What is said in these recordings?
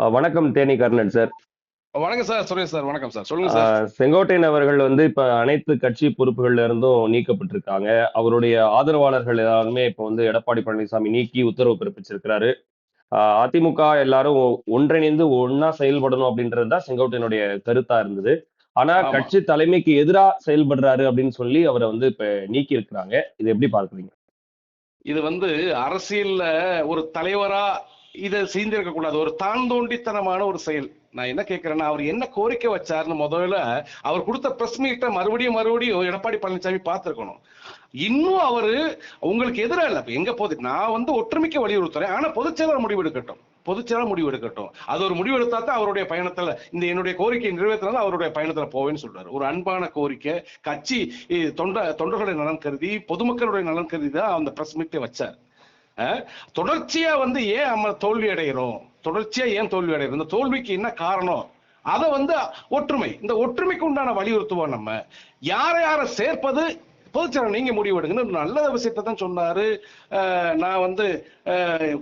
வணக்கம் தேனி கர்ணன் சார். வணக்கம் sir Suresh sir வணக்கம் சார் சொல்லுங்க சார். செங்கோட்டையன் அவர்கள் வந்து இப்ப அனைத்து கட்சி பொறுப்புகள்ல இருந்தும் நீக்கப்பட்டிருக்காங்க. அவருடைய ஆதரவாளர்கள் எல்லாருமே இப்ப வந்து எடப்பாடி பழனிசாமி நீக்கி உத்தரவு பிறப்பிச்சிருக்கிறாரு. அதிமுக எல்லாரும் ஒன்றிணைந்து ஒன்னா செயல்படணும் அப்படின்றது தான் செங்கோட்டையனுடைய கருத்தா இருந்தது. ஆனா. கட்சி தலைமைக்கு எதிரா செயல்படுறாரு அப்படின்னு சொல்லி அவரை வந்து இப்ப நீக்கி இருக்கிறாங்க இது எப்படி பார்க்கறீங்க? இது வந்து அரசியல்ல ஒரு தலைவரா இதை செய்திருக்க கூடாது ஒரு தான் தோண்டித்தனமான ஒரு செயல். நான் என்ன கேட்கிறேன்னா அவர் என்ன கோரிக்கை வச்சாருன்னு முதல்ல அவர் கொடுத்த பிரஸ் மீட்டை மறுபடியும் மறுபடியும் எடப்பாடி பழனிசாமி பார்த்துருக்கணும். இன்னும் அவரு உங்களுக்கு எதிரா இல்ல. எங்க போகுது நான் வந்து ஒற்றுமைக்க வலியுறுத்துறேன். ஆனா பொதுச்செயலாளர் முடிவெடுக்கட்டும் பொதுச்செயலாளர் முடிவெடுக்கட்டும் அது ஒரு முடிவெடுத்தா தான் அவருடைய பயணத்துல இந்த என்னுடைய கோரிக்கை நிறைவேற்றினா அவருடைய பயணத்துல போவேன்னு சொல்றாரு. ஒரு அன்பான கோரிக்கை. கட்சி தொண்ட தொண்டர்களுடைய நலன் கருதி பொதுமக்களுடைய நலன் கருதி தான் அந்த பிரஸ் மீட்டை வச்சார். தொடர்ச்சியா வந்து ஏன் நம்ம தோல்வி அடைகிறோம் தொடர்ச்சியா ஏன் தோல்வி அடைகிறோம் இந்த தோல்விக்கு என்ன காரணம்? அதை வந்து ஒற்றுமை இந்த ஒற்றுமைக்கு உண்டான வலியுறுத்துவோம் நம்ம. யாரை யாரை சேர்ப்பது? பொதுச்செயலாளர் நீங்க முடிவெடுங்கன்னு நல்ல விஷயத்தை தான் சொன்னாரு. நான் வந்து அஹ்,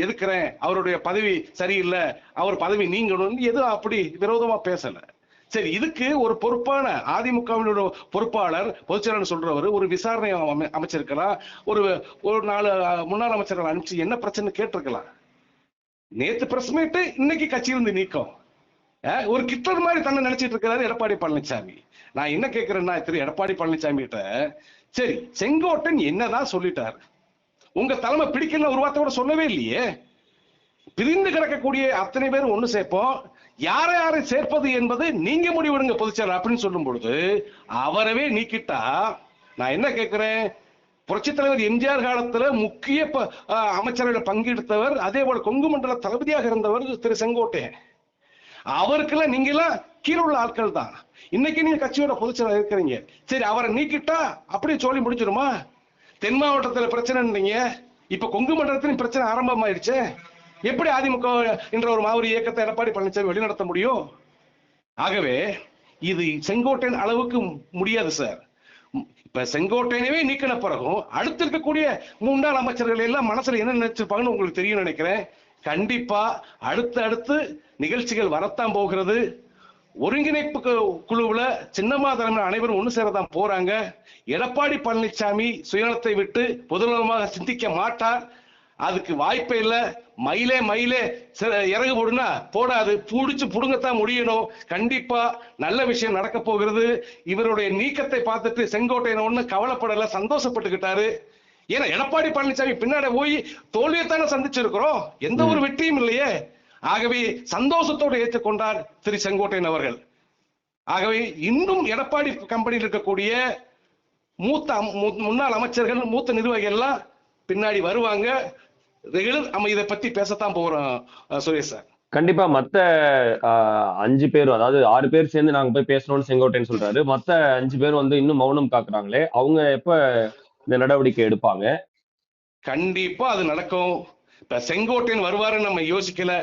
எதுக்குறேன்? அவருடைய பதவி சரியில்லை. அவர் பதவி நீங்கணும்னு எதுவும் அப்படி விரோதமா பேசலை? சரி இதுக்கு ஒரு பொறுப்பான அதிமுகவினோட பொறுப்பாளர் பொதுச்செயலாளர் சொல்றவர் ஒரு விசாரணை அமை- அமைச்சிருக்கலாம் ஒரு ஒரு நாலு முன்னாள் அமைச்சர்கள் அனுப்பிச்சு என்ன பிரச்சனை கேட்டிருக்கலாம் நேத்து பிரஸ் இன்னைக்கு கட்சியிலிருந்து நீக்கம். ஒரு கிட்டர் மாதிரி தன்னை நினைச்சிட்டு இருக்கிறாரு எடப்பாடி பழனிசாமி நான் என்ன கேட்கிறேன்னா திரு எடப்பாடி பழனிசாமி கிட்ட சரி செங்கோட்டன் என்னதான் சொல்லிட்டாரு? உங்க தலைமை பிடிக்கல ஒரு வார்த்தை கூட சொல்லவே இல்லையே. பிரிந்து கிடக்கக்கூடிய அத்தனை பேரும் ஒன்று சேர்ப்போம். யாரை யாரை சேர்ப்பது என்பது நீங்க முடிவெடுங்க பொதுச்செயலர் அப்படின்னு சொல்லும் பொழுது அவரவே நீக்கிட்டா நான் என்ன கேட்கிறேன்? புரட்சித் தலைவர் எம்ஜிஆர் காலத்துல முக்கிய ப- பங்கெடுத்தவர் அதே போல கொங்கு மண்டல தளபதியாக இருந்தவர் திரு செங்கோட்டையன். அவருக்கெல்லாம் நீங்க எல்லாம் கீழே உள்ள ஆட்கள் தான். இன்னைக்கு நீங்க கட்சியோட பொதுச்செயலர் இருக்கிறீங்க. சரி அவரை நீக்கிட்டா அப்படியே சோழி முடிஞ்சிருமா தென் மாவட்டத்துல பிரச்சனைன்றீங்க. இப்ப கொங்கு மண்டலத்திலும் பிரச்சனை ஆரம்பமாயிடுச்சே. எப்படி அதிமுக என்ற ஒரு மாவரி இயக்கத்தை எடப்பாடி பழனிசாமி வழிநடத்த முடியும்? ஆகவே இது செங்கோட்டையன் அளவுக்கு முடியாது சார். இப்ப செங்கோட்டையனவே நீக்கின பிறகும் அடுத்து இருக்கக்கூடிய முன்னாள் அமைச்சர்கள் எல்லாம் மனசுல என்ன நினைச்சிருப்பாங்கன்னு உங்களுக்கு தெரியும் நினைக்கிறேன். கண்டிப்பா அடுத்து அடுத்து நிகழ்ச்சிகள் வரத்தான் போகிறது. ஒருங்கிணைப்பு கு- குழுவுல சின்னம்மா தலைமையில் அனைவரும் ஒன்று சேரதான் போறாங்க. எடப்பாடி பழனிசாமி சுயநலத்தை விட்டு பொதுநலமாக சிந்திக்க மாட்டார். அதுக்கு வாய்ப்பே இல்ல. மயிலே மயிலே இறகு போடுனா போடாது. புடிச்சு புடுங்கத்தான் முடியணும். கண்டிப்பா நல்ல விஷயம் நடக்க போகிறது. இவருடைய நீக்கத்தை பார்த்துட்டு செங்கோட்டையன் ஒண்ணு கவலைப்படல சந்தோஷப்பட்டுக்கிட்டாரு. ஏன்னா எடப்பாடி பழனிசாமி பின்னாடி போய் தோல்வியைத்தானே சந்திச்சிருக்கிறோம். எந்த ஒரு வெற்றியும் இல்லையே. ஆகவே சந்தோஷத்தோடு ஏற்றுக்கொண்டார் திரு செங்கோட்டையன் அவர்கள். ஆகவே இன்னும் எடப்பாடி கம்பெனியில் இருக்கக்கூடிய மூத்த முன்னாள் அமைச்சர்கள் மூத்த நிர்வாகிகள் எல்லாம் பின்னாடி வருவாங்க. ரெகுலர் நம்ம இதை பத்தி பேசத்தான் போறோம் சுரேஷ் சார். கண்டிப்பா மத்த அஞ்சு பேரும் அதாவது ஆறு பேர் சேர்ந்து நாங்க போய் பேசணும்னு செங்கோட்டையன் சொல்றாரு. மத்த அஞ்சு பேர் வந்து இன்னும் மௌனம் காக்குறாங்களே அவங்க எப்ப இந்த நடவடிக்கை எடுப்பாங்க? கண்டிப்பா அது நடக்கும். இப்ப செங்கோட்டையன் வருவாருன்னு நம்ம யோசிக்கல.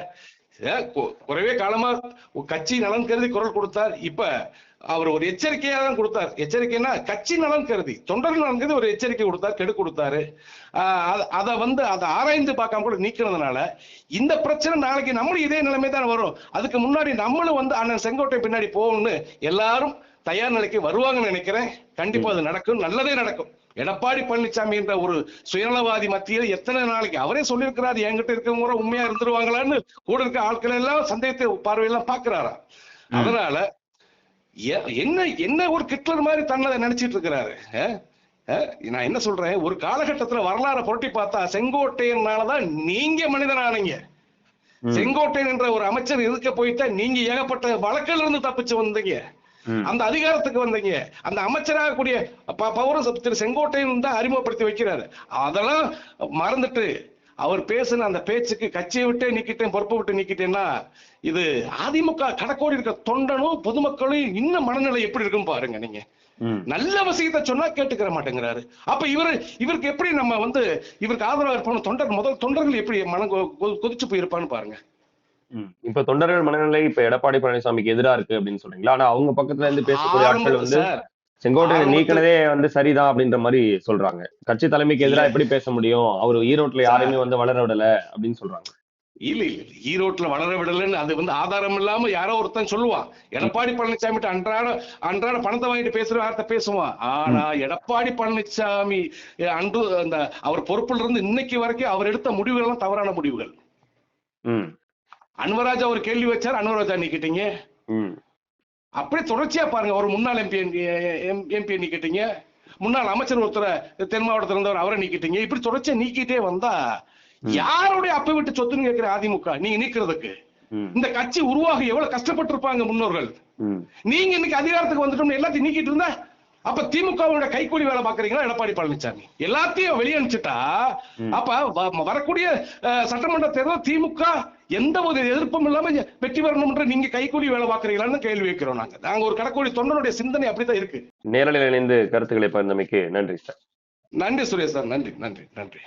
குறைவே காலமா கட்சி நலன் கருதி குரல் கொடுத்தார். இப்ப அவர் ஒரு எச்சரிக்கையா தான் கொடுத்தார். எச்சரிக்கைன்னா கட்சி நலன் கருதி தொண்டர்கள் நலன் கருதி ஒரு எச்சரிக்கை கொடுத்தார் கெடு கொடுத்தாரு. ஆஹ் அத- அத வந்து அதை ஆராய்ந்து பார்க்காம கூட நீக்கிறதுனால இந்த பிரச்சனை நாளைக்கு நம்மளும் இதே நிலைமை தான் வரும். அதுக்கு முன்னாடி நம்மளும் வந்து அண்ணன் செங்கோட்டை பின்னாடி போகணும்னு எல்லாரும் தயார் நிலைக்கு வருவாங்கன்னு நினைக்கிறேன். கண்டிப்பா அது நடக்கும். நல்லதே நடக்கும். எடப்பாடி பழனிசாமி என்ற ஒரு சுயநலவாதி மத்தியில் எத்தனை நாளைக்கு அவரே சொல்லியிருக்கிறார் என்கிட்ட இருக்கவங்க கூட உண்மையா இருந்துருவாங்களான்னு கூட இருக்க ஆட்கள் எல்லாம் சந்தேகத்தை பார்வையெல்லாம் பாக்குறாரா. அதனால என்ன என்ன ஒரு கிட்லர் மாதிரி தன்னை நினைச்சிட்டு இருக்கிறாரு? நான் என்ன சொல்றேன் ஒரு காலகட்டத்துல வரலாறை புரட்டி பார்த்தா செங்கோட்டையனாலதான் நீங்க மனிதனானீங்க ம், செங்கோட்டையன் என்ற ஒரு அமைச்சர் இருக்க போயிட்டா நீங்க ஏகப்பட்ட வழக்கில் இருந்து தப்பிச்சு வந்தீங்க. அந்த அதிகாரத்துக்கு வந்தீங்க. அந்த அமைச்சராக கூடிய ப- பௌர சப்~ திரு செங்கோட்டையன் தான் அறிமுகப்படுத்தி வைக்கிறாரு. அதெல்லாம் மறந்துட்டு அவர் பேசின அந்த பேச்சுக்கு கட்சியை விட்டே நீக்கிட்டேன் பொறுப்பை விட்டு நீக்கிட்டேன்னா இது அதிமுக கடக்கோடி இருக்க தொண்டனும் பொதுமக்களும் இன்னும் மனநிலை எப்படி இருக்கும் பாருங்க நீங்க. நல்ல விஷயத்தை சொன்னா கேட்டுக்கிற மாட்டேங்கிறாரு. அப்ப இவரு இவருக்கு எப்படி நம்ம வந்து இவருக்கு ஆதரவா இருப்போம் தொண்டர் முதல் தொண்டர்கள் எப்படி மனம் கொதிச்சு போயிருப்பான்னு பாருங்க. இப்ப தொண்டர்கள் மனநிலை இப்ப எடப்பாடி பழனிசாமிக்கு எதிரா இருக்கு அப்படின்னு சொல்றீங்களா? ஆனா அவங்க பக்கத்துல இருந்து பேசக்கூடிய ஆட்கள் வந்து செங்கோட்டையன் நீக்கினதே வந்து சரிதான் அப்படின்ற மாதிரி சொல்றாங்க. கட்சி தலைமைக்கு எதிரா. எப்படி பேச முடியும்? அவர் ஈரோட்ல யாரையுமே வந்து வளர விடல அப்படின்னு சொல்றாங்க. இல்ல இல்ல. ஈரோட்ல வளர விடலன்னு அது வந்து ஆதாரம் இல்லாம யாரோ ஒருத்தன் சொல்லுவான். எடப்பாடி பழனிசாமி அன்றாட அன்றாட பணத்தை வாங்கிட்டு பேசுற வார்த்தை பேசுவான். ஆனா எடப்பாடி பழனிசாமி அன்று அந்த அவர் பொறுப்புல இருந்து இன்னைக்கு வரைக்கும் அவர் எடுத்த முடிவுகள் எல்லாம் தவறான முடிவுகள். ம். அன்வராஜா ஒரு கேள்வி வச்சார். அன்வராஜா நீக்கிட்டீங்க. அப்படியே தொடர்ச்சியா பாருங்க. ஒரு முன்னாள் எம்பி எம்பி நீக்கிட்டீங்க. முன்னாள் அமைச்சர் ஒருத்தரை தென் மாவட்டத்துல இருந்தவர் அவரை நீக்கிட்டீங்க. இப்படி தொடர்ச்சியா நீக்கிட்டே வந்தா யாருடைய அப்ப விட்டு சொத்துன்னு கேட்கிற அதிமுக? நீங்க நீக்கிறதுக்கு. இந்த கட்சி உருவாக எவ்வளவு கஷ்டப்பட்டிருப்பாங்க முன்னோர்கள். ம். நீங்க இன்னைக்கு அதிகாரத்துக்கு வந்துட்டோம்னு எல்லாத்தையும் நீக்கிட்டு இருந்தா அப்ப திமுகவோட கைக்கூலி வேலை பாக்குறீங்களா எடப்பாடி பழனிசாமி எல்லாத்தையும் வெளியே அனுப்பிச்சிட்டா அப்ப வரக்கூடிய சட்டமன்ற தேர்தல் திமுக எந்த ஒரு எதிர்ப்பும் இல்லாம வெற்றி பெறணும்ன்ற நீங்க கைக்கூலி வேலை பாக்குறீங்களான்னு கேள்வி வைக்கிறோம் நாங்க. நாங்க ஒரு கடற்கோழி தொண்டனுடைய சிந்தனை அப்படித்தான் இருக்கு. நேரலையில் இணைந்து கருத்துக்களை பகிர்ந்தமைக்கு நன்றி சார். நன்றி சுரேஷ் சார். நன்றி நன்றி நன்றி.